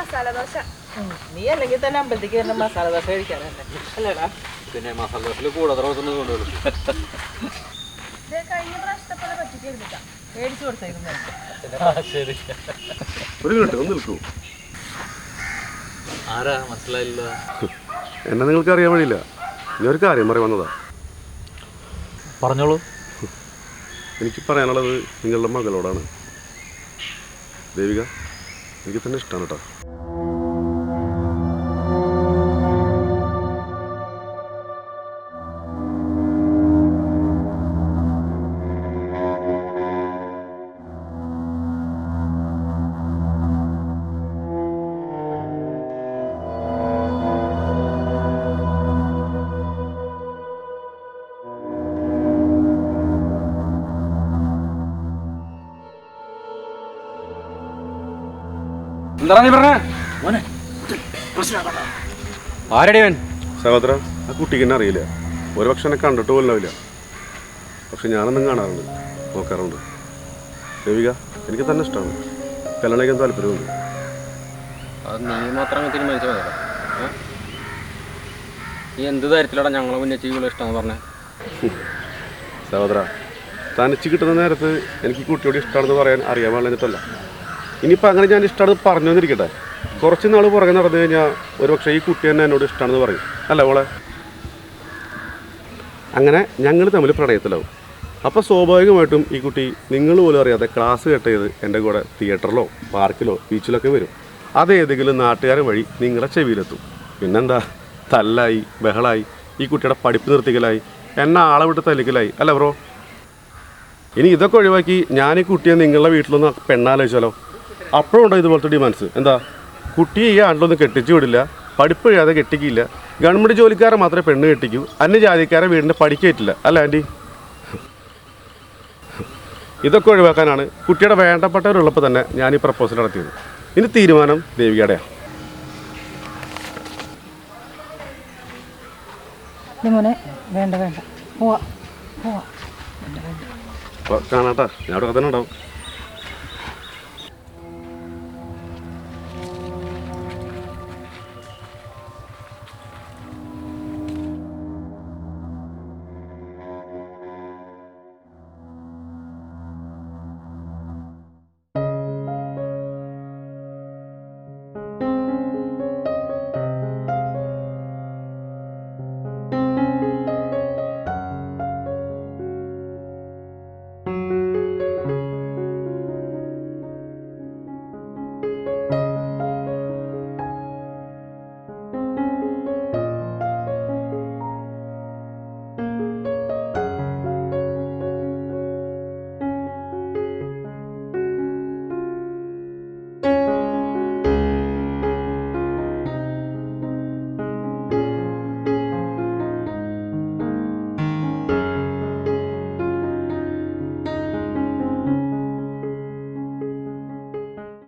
മസാല ദോശ. നീ അല്ലെങ്കിൽ തന്നെ അമ്പലത്തേക്ക് വരുന്ന മസാല ദോശ കഴിക്കാനല്ലേ അല്ലേടാ? പിന്നെ മസാല ദോശയിൽ കൂടെ കൊണ്ടുവരും കഴിഞ്ഞ പ്രാവശ്യത്തെ പോലെ പറ്റിക്കരുതിട്ടാ മേടിച്ചു കൊടുത്തേക്കുന്നു. ശരി. ഒരു മിനിറ്റ് ഒന്ന് നിൽക്കൂ. ആരാ മനസ്സിലായില്ല എന്നെ നിങ്ങൾക്ക് അറിയാൻ വഴിയില്ല. ഞാൻ ഒരു കാര്യം പറയാൻ വന്നതാ. പറഞ്ഞോളൂ. എനിക്ക് പറയാനുള്ളത് നിങ്ങളുടെ മകളോടാണ്. ദേവിക എനിക്ക് തന്നെ ഇഷ്ടമാണ് കേട്ടോ എന്താ നീ പറഞ്ഞേ? മോനെ ആരടി അവൻ? സഹോദര ആ കുട്ടിക്ക് എന്നെ അറിയില്ല. ഒരു പക്ഷെ എന്നെ കണ്ടിട്ട് പോലും ഉണ്ടാവില്ല. പക്ഷെ ഞാനൊന്നും കാണാറുണ്ട്. നോക്കാറുണ്ട്. ദേവിക എനിക്ക് തന്നെ ഇഷ്ടമാണ്. കല്യാണം കഴിക്കാൻ താല്പര്യമുണ്ട്. അത് നീ മാത്രം തീരുമാനിച്ചാൽ മതി നീ എന്ത് തരത്തിലാണ് ഞങ്ങളെ മുന്നേ ചെയ്യുള്ളൂ ഇഷ്ടമെന്ന് പറഞ്ഞേ? സഹോദര തനിച്ച് കിട്ടുന്ന നേരത്ത് എനിക്ക് കുട്ടിയോട് ഇഷ്ടമാണെന്ന് പറയാൻ അറിയാൻ പാടില്ല ഇനിയിപ്പോൾ അങ്ങനെ ഞാൻ ഇഷ്ടമാണ് പറഞ്ഞു വന്നിരിക്കട്ടെ കുറച്ച് നാൾ പുറകെ നടന്നു കഴിഞ്ഞാൽ ഒരു പക്ഷേ ഈ കുട്ടി തന്നെ എന്നോട് ഇഷ്ടമാണെന്ന് പറയും. അല്ല മോളെ? അങ്ങനെ ഞങ്ങൾ തമ്മിൽ പ്രണയത്തിലാവും. അപ്പോൾ സ്വാഭാവികമായിട്ടും ഈ കുട്ടി നിങ്ങൾ പോലും അറിയാതെ ക്ലാസ് കട്ട് ചെയ്ത് എന്റെ കൂടെ തിയേറ്ററിലോ പാർക്കിലോ ബീച്ചിലൊക്കെ വരും. അതേതെങ്കിലും നാട്ടുകാരൻ വഴി നിങ്ങളുടെ ചെവിയിലെത്തും. പിന്നെന്താ? തല്ലായി ബഹളായി ഈ കുട്ടിയുടെ പഠിപ്പ് നിർത്തിക്കലായി എന്നെ ആളെ വിട്ട് തല്ലിക്കലായി. അല്ല ബ്രോ? ഇനി ഇതൊക്കെ ഒഴിവാക്കി ഞാൻ ഈ കുട്ടിയെ നിങ്ങളുടെ വീട്ടിലൊന്ന് പെണ്ണാലോചിച്ചാലോ? അപ്പോഴുണ്ടോ ഇതുപോലത്തെ ഡിമാൻഡ്സ് എന്താ? കുട്ടിയെ ഈ ആണ്ടിലൊന്നും കെട്ടിച്ചു വിടില്ല. പഠിപ്പ് കഴിയാതെ കെട്ടിക്കില്ല. ഗവൺമെന്റ് ജോലിക്കാരെ മാത്രമേ പെണ്ണ് കെട്ടിക്കൂ. അന്യജാതിക്കാരെ വീടിന്റെ പഠിക്കേറ്റില്ല അല്ല ആന്റി? ഇതൊക്കെ ഒഴിവാക്കാനാണ് കുട്ടിയുടെ വേണ്ടപ്പെട്ടവരുള്ളപ്പോൾ തന്നെ ഞാൻ ഈ പ്രപ്പോസൽ നടത്തിയത്. ഇനി തീരുമാനം ദേവികയുടെയാണ് മോനെ വേണ്ട വേണ്ട. പോവാ പോവാ. കാണാട്ടാ. ഞാൻ അവിടെ തന്നെ ഉണ്ടാവും.